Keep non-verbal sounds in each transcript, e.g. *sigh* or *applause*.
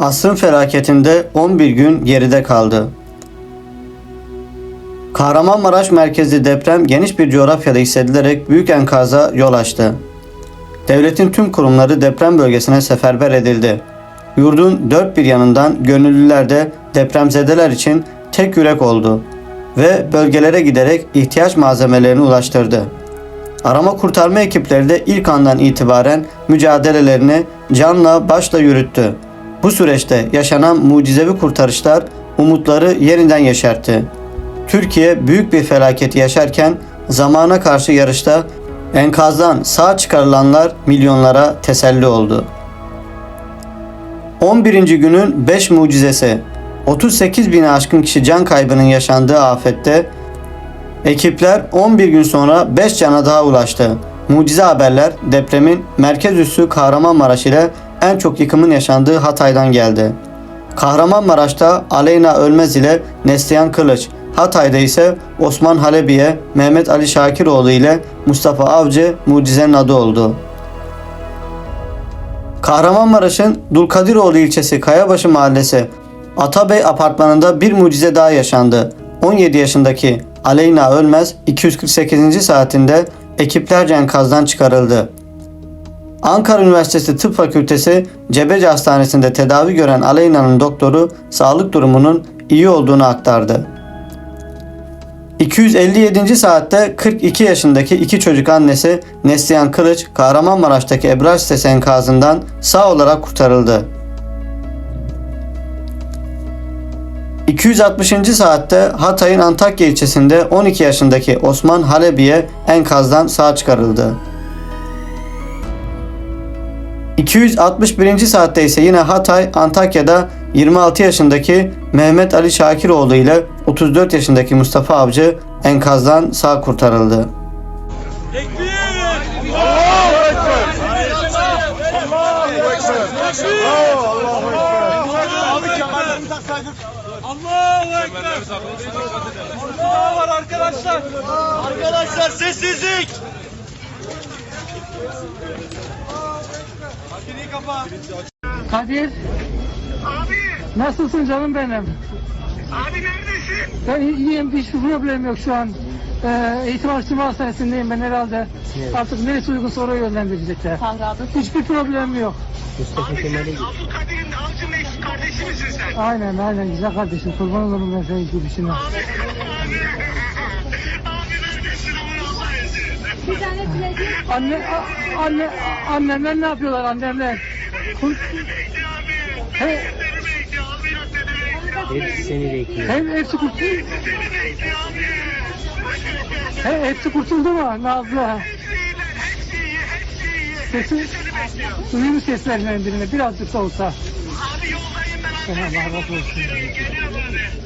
Asrın felaketinde 11 gün geride kaldı. Kahramanmaraş merkezli deprem geniş bir coğrafyada hissedilerek büyük enkaza yol açtı. Devletin tüm kurumları deprem bölgesine seferber edildi. Yurdun dört bir yanından gönüllüler de depremzedeler için tek yürek oldu ve bölgelere giderek ihtiyaç malzemelerini ulaştırdı. Arama kurtarma ekipleri de ilk andan itibaren mücadelelerini canla başla yürüttü. Bu süreçte yaşanan mucizevi kurtarışlar umutları yeniden yeşertti. Türkiye büyük bir felaketi yaşarken zamana karşı yarışta enkazdan sağ çıkarılanlar milyonlara teselli oldu. 11. günün 5 mucizesi 38 bini aşkın kişi can kaybının yaşandığı afette Ekipler 11 gün sonra 5 cana daha ulaştı. Mucize haberler depremin merkez üssü Kahramanmaraş ile en çok yıkımın yaşandığı Hatay'dan geldi. Kahramanmaraş'ta Aleyna Ölmez ile Neslihan Kılıç, Hatay'da ise Osman Halebiye, Mehmet Ali Şakiroğlu ile Mustafa Avcı mucizenin adı oldu. Kahramanmaraş'ın Dulkadiroğlu ilçesi Kayabaşı mahallesi Atabey apartmanında bir mucize daha yaşandı. 17 yaşındaki Aleyna Ölmez 248. saatinde ekiplerce enkazdan çıkarıldı. Ankara Üniversitesi Tıp Fakültesi Cebeci Hastanesi'nde tedavi gören Aleyna'nın doktoru sağlık durumunun iyi olduğunu aktardı. 257. saatte 42 yaşındaki iki çocuk annesi Neslihan Kılıç Kahramanmaraş'taki Ebrar sitesi enkazından sağ olarak kurtarıldı. 260. saatte Hatay'ın Antakya ilçesinde 12 yaşındaki Osman Halebiye enkazdan sağ çıkarıldı. 261. saatte ise yine Hatay, Antakya'da 26 yaşındaki Mehmet Ali Şakiroğlu ile 34 yaşındaki Mustafa Avcı enkazdan sağ kurtarıldı. Abi kemerlerimi taksaydık. Allahu Ekber. Allah var arkadaşlar. Arkadaşlar sessizlik. Kapa. Kadir. Abi, Nasılsın canım benim? abi neredesin? Ben iyiyim, hiçbir problem yok şu an. Ee, eğitim araştırma hastanesindeyim ben herhalde. Artık neresi uygun oraya yönlendirecekler. Hiçbir problem yok. Abi sen Abdülkadir'in avcı meş kardeşi misin sen? Aynen aynen güzel kardeşim. Kurban olurum ben senin gidişine. Abi, *laughs* abi. Abi Bir tane silecek. Anne, a- anne, a- annemler ne yapıyorlar annemler? Kur-. He. Hepsi seni bekliyor. hem hepsi kurtuldu. He, hepsi kurtuldu mu Nazlı? Hepsi iyiler, hepsi iyi, hepsi iyi. Sesi, duyuyor seslerinden birine birazcık da olsa. Abi yoldayım ben Allah razı olsun. Geliyorum abi.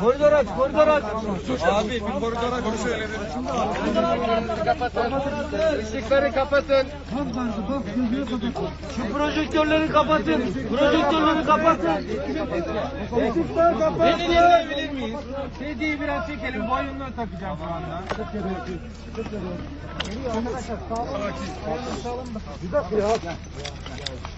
Koridor aç, koridor aç. Abi bir koridor aç. Onu söyle. Işıkları kapatın. Şu projektörleri kapatın. Projektörleri kapatın. Işıkları kapatın. Beni dinleyebilir miyiz? Dediği biraz çekelim. Boynundan takacağım şu anda.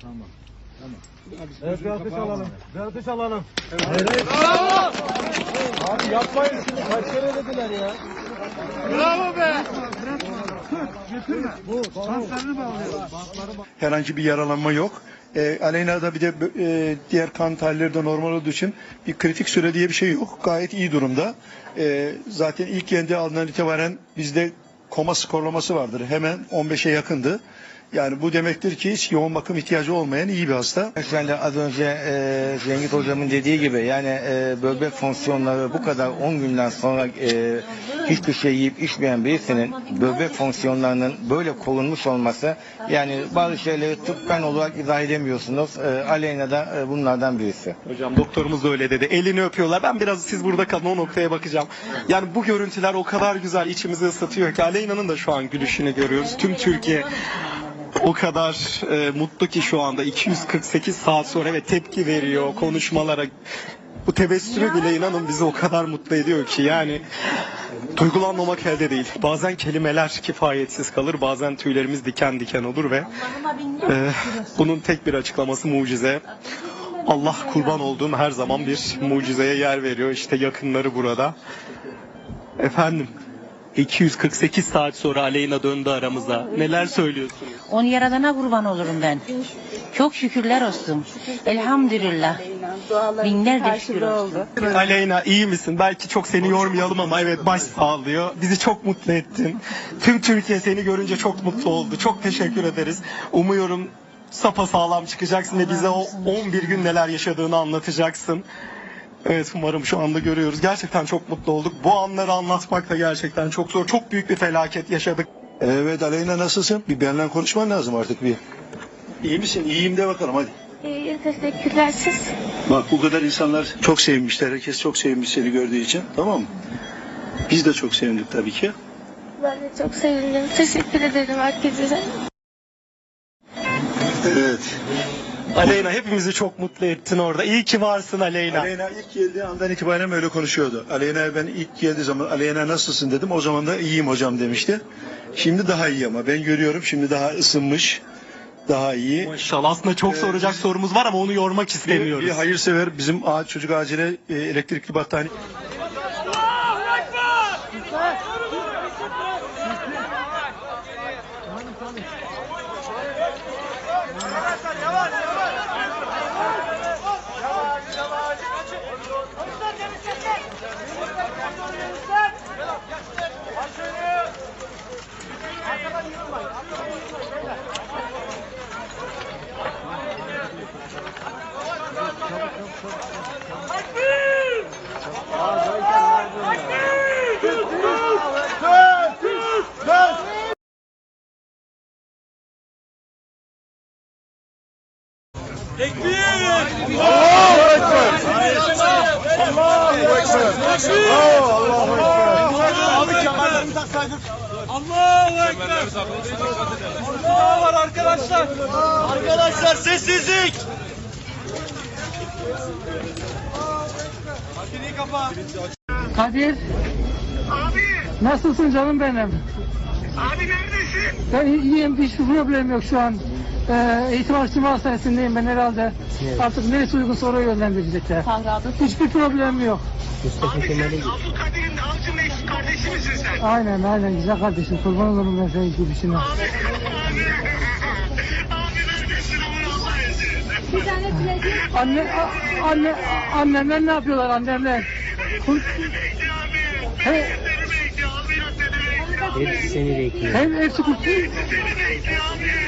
Tamam. Tamam. Evet bir alkış alalım. Bir alkış alalım. Evet. Abi yapmayın şimdi. Kaç kere dediler ya. Herhangi bir yaralanma yok. E, Aleyna'da bir de e, diğer kan tahlilleri de normal olduğu için bir kritik süre diye bir şey yok. Gayet iyi durumda. E, zaten ilk yendi alınan itibaren bizde koma skorlaması vardır. Hemen 15'e yakındı. Yani bu demektir ki hiç yoğun bakım ihtiyacı olmayan iyi bir hasta. De az önce e, Cengiz hocamın dediği gibi yani e, böbrek fonksiyonları bu kadar 10 günden sonra e, hiçbir şey yiyip içmeyen birisinin böbrek fonksiyonlarının böyle korunmuş olması yani bazı şeyleri tıbben olarak izah edemiyorsunuz. E, Aleyna da e, bunlardan birisi. Hocam doktorumuz da öyle dedi. Elini öpüyorlar. Ben biraz siz burada kalın o noktaya bakacağım. Yani bu görüntüler o kadar güzel içimizi ısıtıyor ki Aleyna'nın da şu an gülüşünü görüyoruz. Tüm Türkiye o kadar e, mutlu ki şu anda 248 saat sonra ve tepki veriyor konuşmalara. Bu tebessümü bile inanın bizi o kadar mutlu ediyor ki yani duygulanmamak elde değil. Bazen kelimeler kifayetsiz kalır, bazen tüylerimiz diken diken olur ve e, bunun tek bir açıklaması mucize. Allah kurban olduğum her zaman bir mucizeye yer veriyor. İşte yakınları burada. Efendim 248 saat sonra Aleyna döndü aramıza. Neler söylüyorsunuz? Onu yaradana kurban olurum ben. Çok şükürler olsun. Elhamdülillah. Binlerce şükür olsun. Aleyna iyi misin? Belki çok seni yormayalım ama evet baş sağlıyor. Bizi çok mutlu ettin. Tüm Türkiye seni görünce çok mutlu oldu. Çok teşekkür ederiz. Umuyorum sapa sağlam çıkacaksın ve bize o 11 gün neler yaşadığını anlatacaksın. Evet umarım şu anda görüyoruz. Gerçekten çok mutlu olduk. Bu anları anlatmak da gerçekten çok zor. Çok büyük bir felaket yaşadık. Evet Aleyna nasılsın? Bir benimle konuşman lazım artık bir. İyi misin? İyiyim de bakalım hadi. İyi, teşekkürler siz. Bak bu kadar insanlar çok sevmişler. Herkes çok sevmiş seni gördüğü için. Tamam mı? Biz de çok sevindik tabii ki. Ben de çok sevindim. Teşekkür ederim herkese. Evet. Aleyna hepimizi çok mutlu ettin orada. İyi ki varsın Aleyna. Aleyna ilk geldiği andan itibaren öyle konuşuyordu. Aleyna ben ilk geldiği zaman Aleyna nasılsın dedim. O zaman da iyiyim hocam demişti. Şimdi daha iyi ama ben görüyorum şimdi daha ısınmış. Daha iyi. Maşallah aslında çok soracak sorumuz var ama onu yormak Bir, istemiyoruz. bir hayırsever bizim ağaç çocuk acile e, elektrikli battaniye Ekber. Allah var arkadaşlar. Arkadaşlar sessizlik. Makineyi kapa. Kadir Abi, nasılsın canım benim? abi neredesin? Ben iyiyim hiçbir problem yok şu an. Ee, eğitim araştırma hastanesindeyim ben herhalde. Artık neresi uygun oraya yönlendirecekler. Hiçbir problem yok. Abi sen Abdülkadir'in avcının eş kardeşi misin sen? Aynen aynen güzel kardeşim kurban olurum ben senin gidişine. *laughs* Abi, abi. Abi neredesin aman Allah ezin. Anne, a- anne, a- annemler ne yapıyorlar annemler? Kur- Bekle abi. He, Seni bekliyor abi hem hepsi kurtuldu. Seni bekliyor abi.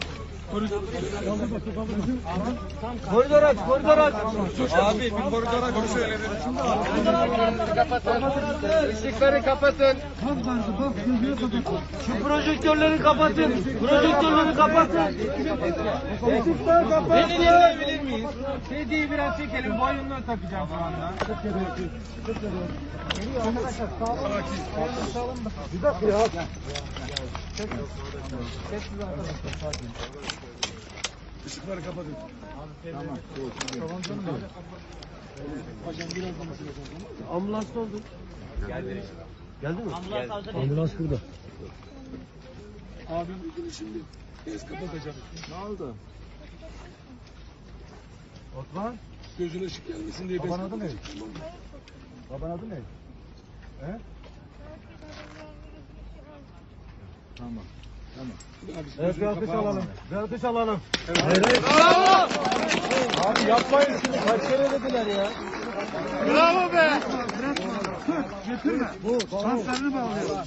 Koridor aç, koridor aç. Abi bir koridor aç. Işıkları kapatın. Şu projektörleri kapatın. Projektörleri kapatın. Işıkları kapatın. Beni dinleyebilir miyiz? Hediyeyi biraz çekelim. Boynuna takacağım şu anda. Arkadaşlar sağ olun. Sağ olun. Bir dakika ya. Sessiz arkadaşlar sakin. Işıkları kapatın. Tamam. Şey, tamam canım. Hocam biraz da masaya Ambulans oldu. Geldi. Geldi mi? Ambulans hazır. Ambulans burada. Abim bugün şimdi göz kapatacak. Ne oldu? Osman? Gözüne ışık gelmesin diye Baban adı ne? Baban adı ne? He? Tamam. Tamam. Evet bir alkış alalım. Bir alkış alalım. Evet. Abi yapmayın şunu. Kaç kere dediler ya. Bravo be. Getirme. Bu. Sanslarını bağlıyor.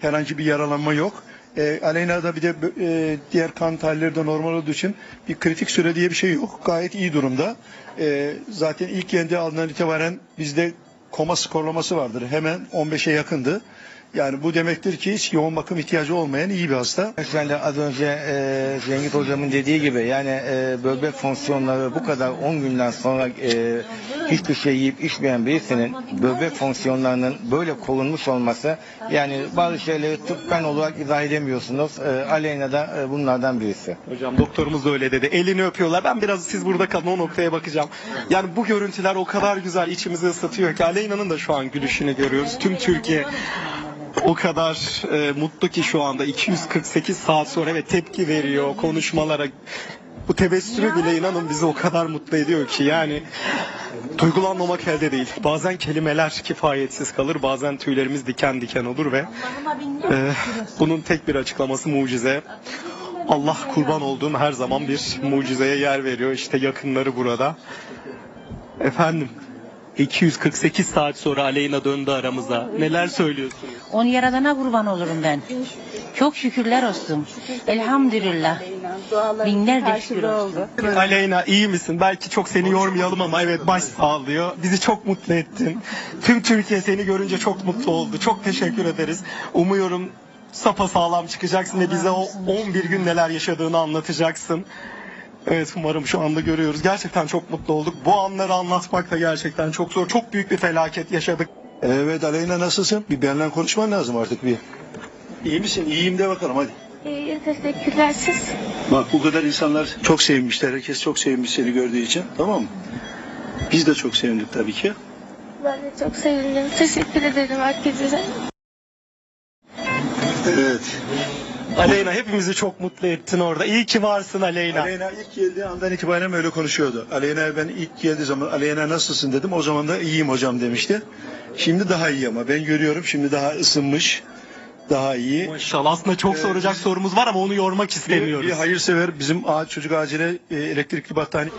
Herhangi bir yaralanma yok. E, Aleyna'da bir de e, diğer kan tahlilleri de normal olduğu için bir kritik süre diye bir şey yok. Gayet iyi durumda. E, zaten ilk geldiği andan itibaren bizde koma skorlaması vardır. Hemen 15'e yakındı. Yani bu demektir ki hiç yoğun bakım ihtiyacı olmayan iyi bir hasta. Ben de az önce e, Cengiz hocamın dediği gibi yani e, böbrek fonksiyonları bu kadar 10 günden sonra e, hiçbir şey yiyip içmeyen birisinin böbrek fonksiyonlarının böyle korunmuş olması yani bazı şeyleri tıbben olarak izah edemiyorsunuz. E, Aleyna da e, bunlardan birisi. Hocam doktorumuz da öyle dedi. Elini öpüyorlar. Ben biraz siz burada kalın o noktaya bakacağım. Yani bu görüntüler o kadar güzel içimizi ısıtıyor ki Aleyna'nın da şu an gülüşünü görüyoruz. Tüm Türkiye o kadar e, mutlu ki şu anda 248 saat sonra ve tepki veriyor konuşmalara. Bu tebessümü bile inanın bizi o kadar mutlu ediyor ki yani duygulanmamak elde değil. Bazen kelimeler kifayetsiz kalır, bazen tüylerimiz diken diken olur ve e, bunun tek bir açıklaması mucize. Allah kurban olduğum her zaman bir mucizeye yer veriyor. İşte yakınları burada. Efendim 248 saat sonra Aleyna döndü aramıza. Neler söylüyorsunuz? Onu yaradana kurban olurum ben. Çok şükürler olsun. Elhamdülillah. Binlerce şükür olsun. Aleyna iyi misin? Belki çok seni yormayalım ama evet baş sağlıyor. Bizi çok mutlu ettin. Tüm Türkiye seni görünce çok mutlu oldu. Çok teşekkür ederiz. Umuyorum sapa sağlam çıkacaksın ve bize o 11 gün neler yaşadığını anlatacaksın. Evet umarım şu anda görüyoruz. Gerçekten çok mutlu olduk. Bu anları anlatmak da gerçekten çok zor. Çok büyük bir felaket yaşadık. Evet Aleyna nasılsın? Bir benimle konuşman lazım artık bir. İyi misin? İyiyim de bakalım hadi. İyi, teşekkürler siz. Bak bu kadar insanlar çok sevmişler. Herkes çok sevmiş seni gördüğü için. Tamam mı? Biz de çok sevindik tabii ki. Ben de çok sevindim. Teşekkür ederim herkese. Evet. Aleyna hepimizi çok mutlu ettin orada. İyi ki varsın Aleyna. Aleyna ilk geldiği andan itibaren öyle konuşuyordu. Aleyna ben ilk geldiği zaman Aleyna nasılsın dedim. O zaman da iyiyim hocam demişti. Şimdi daha iyi ama ben görüyorum şimdi daha ısınmış. Daha iyi. Maşallah aslında çok soracak sorumuz var ama onu yormak istemiyoruz. bir hayırsever bizim ağaç çocuk acile elektrikli battaniye